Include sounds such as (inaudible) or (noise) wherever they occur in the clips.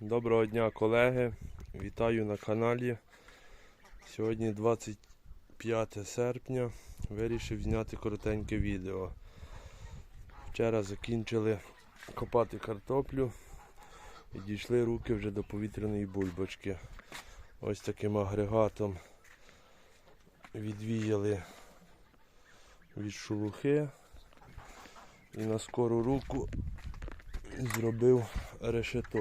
Доброго дня, колеги. Вітаю на каналі. Сьогодні 25 серпня. Вирішив зняти коротеньке відео. Вчора закінчили копати картоплю і дійшли руки вже до повітряної бульбочки. Ось таким агрегатом відвіяли від шелухи і на скору руку зробив решето.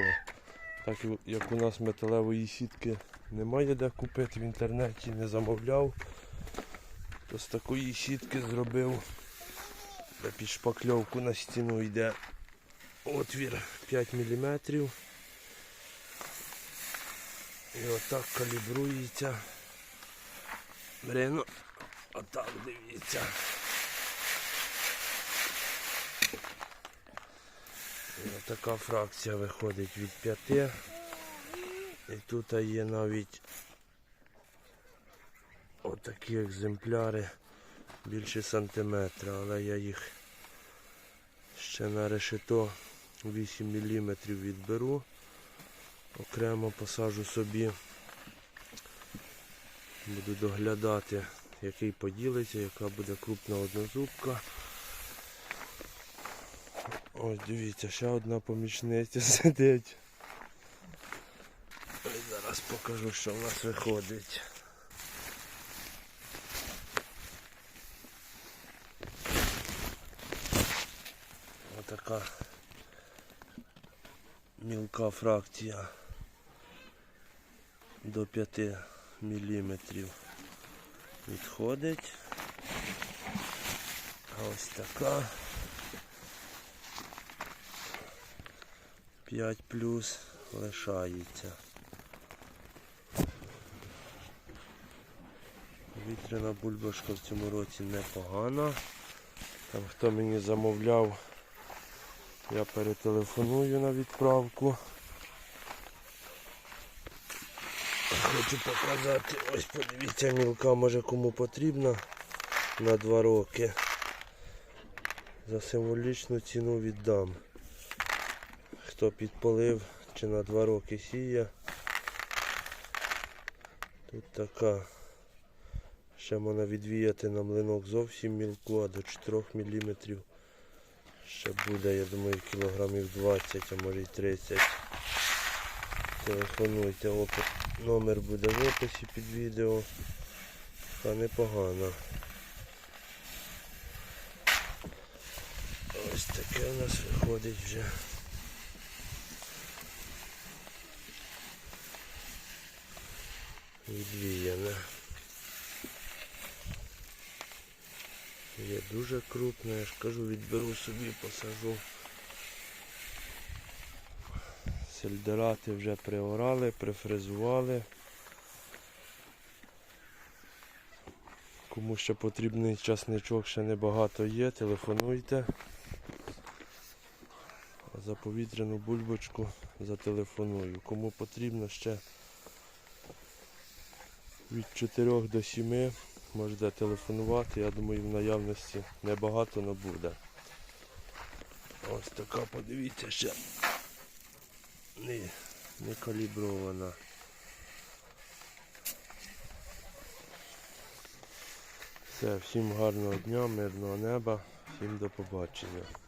Так як у нас металевої сітки немає де купити в інтернеті, не замовляв, то з такої сітки зробив, де під шпакльовку на стіну йде отвір 5 мм. І отак калібрується. Блин, отак дивіться. Така фракція виходить від 5. І тут є навіть отакі екземпляри більше сантиметра, але я їх ще на решето 8 мм відберу. Окремо посажу собі. Буду доглядати, який поділиться, яка буде крупна однозубка. Ось дивіться, ще одна помічниця (laughs) сидить. Ось зараз покажу, що в нас виходить. Отака мілка фракція до 5 міліметрів відходить. А ось така. 5 плюс лишається. Вітряна бульбашка в цьому році непогана. Там хто мені замовляв, я перетелефоную на відправку. Хочу показати, ось подивіться, мілка може кому потрібна на 2 роки. За символічну ціну віддам хто підпалив чи на 2 роки сіє. Тут така. Ще можна відвіяти на млинок зовсім мілку, а до 4 мм. Ще буде, я думаю, кілограмів 20, а може й 30. Телефонуйте, опит. номер буде в описі під відео. Та непогано. Ось таке у нас виходить вже. Відвіяна. Є дуже крупна, я ж кажу, відберу собі, посажу. Сельдерати вже приорали, прифрезували. Кому ще потрібний часничок, ще небагато є, телефонуйте. За повітряну бульбочку зателефоную. Кому потрібно ще від 4 до 7 можете телефонувати, я думаю в наявності небагато не буде. Ось така, подивіться ще не, не калібрована. Все, всім гарного дня, мирного неба, всім до побачення.